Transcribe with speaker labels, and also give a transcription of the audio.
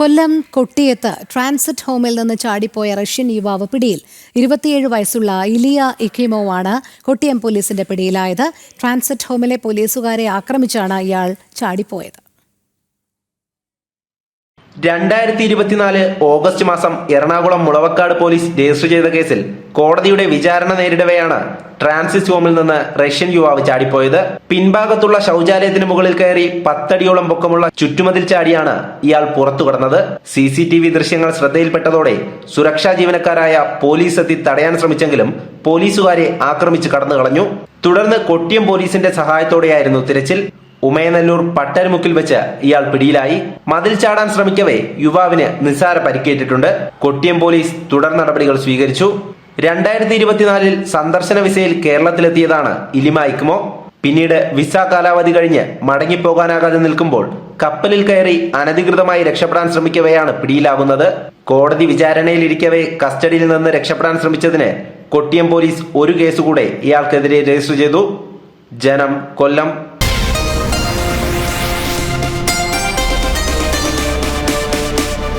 Speaker 1: കൊല്ലം കൊട്ടിയത്ത് transit ഹോമിൽ നിന്ന് ചാടിപ്പോയ Russian യുവാവ് പിടിയിൽ ഇരുപത്തിയേഴ് വയസ്സുള്ള ഇലിയ ഇക്കിമോവാണ് കൊട്ടിയം പോലീസിന്റെ പിടിയിലായത്. ട്രാൻസിറ്റ് ഹോമിലെ പോലീസുകാരെ ആക്രമിച്ചാണ് ഇയാൾ ചാടിപ്പോയത്.
Speaker 2: രണ്ടായിരത്തി ഇരുപത്തിനാല് ഓഗസ്റ്റ് മാസം എറണാകുളം മുളവക്കാട് പോലീസ് രജിസ്റ്റർ ചെയ്ത കേസിൽ കോടതിയുടെ വിചാരണ നേരിടവെയാണ് ട്രാൻസിസ് ഹോമിൽ നിന്ന് റഷ്യൻ യുവാവ് ചാടിപ്പോയത്. പിൻഭാഗത്തുള്ള ശൗചാലയത്തിന് മുകളിൽ കയറി പത്തടിയോളം പൊക്കമുള്ള ചുറ്റുമതിൽ ചാടിയാണ് ഇയാൾ പുറത്തു കടന്നത്. സി സി ടി വി ദൃശ്യങ്ങൾ ശ്രദ്ധയിൽപ്പെട്ടതോടെ സുരക്ഷാ ജീവനക്കാരായ പോലീസ് എത്തി തടയാൻ ശ്രമിച്ചെങ്കിലും പോലീസുകാരെ ആക്രമിച്ച് കടന്നു കളഞ്ഞു തുടർന്ന് കൊട്ടിയം പോലീസിന്റെ സഹായത്തോടെയായിരുന്നു തിരച്ചിൽ. ഉമയനല്ലൂർ പട്ടരുമുക്കിൽ വെച്ച് ഇയാൾ പിടിയിലായി. മതിൽ ചാടാൻ ശ്രമിക്കവേ യുവാവിന് നിസ്സാര പരിക്കേറ്റിട്ടുണ്ട്. കൊട്ടിയം പോലീസ് തുടർ നടപടികൾ സ്വീകരിച്ചു. രണ്ടായിരത്തി ഇരുപത്തിനാലിൽ സന്ദർശന വിസയിൽ കേരളത്തിലെത്തിയതാണ് ഇലിമ പിന്നീട് വിസ കാലാവധി കഴിഞ്ഞ് മടങ്ങിപ്പോകാനാകാതെ നിൽക്കുമ്പോൾ കപ്പലിൽ കയറി അനധികൃതമായി രക്ഷപ്പെടാൻ ശ്രമിക്കവെയാണ് പിടിയിലാകുന്നത് കോടതി വിചാരണയിലിരിക്കവേ കസ്റ്റഡിയിൽ നിന്ന് രക്ഷപ്പെടാൻ ശ്രമിച്ചതിന് കൊട്ടിയം പോലീസ് ഒരു കേസ് കൂടെ ഇയാൾക്കെതിരെ രജിസ്റ്റർ ചെയ്തു. ജനം കൊല്ലം.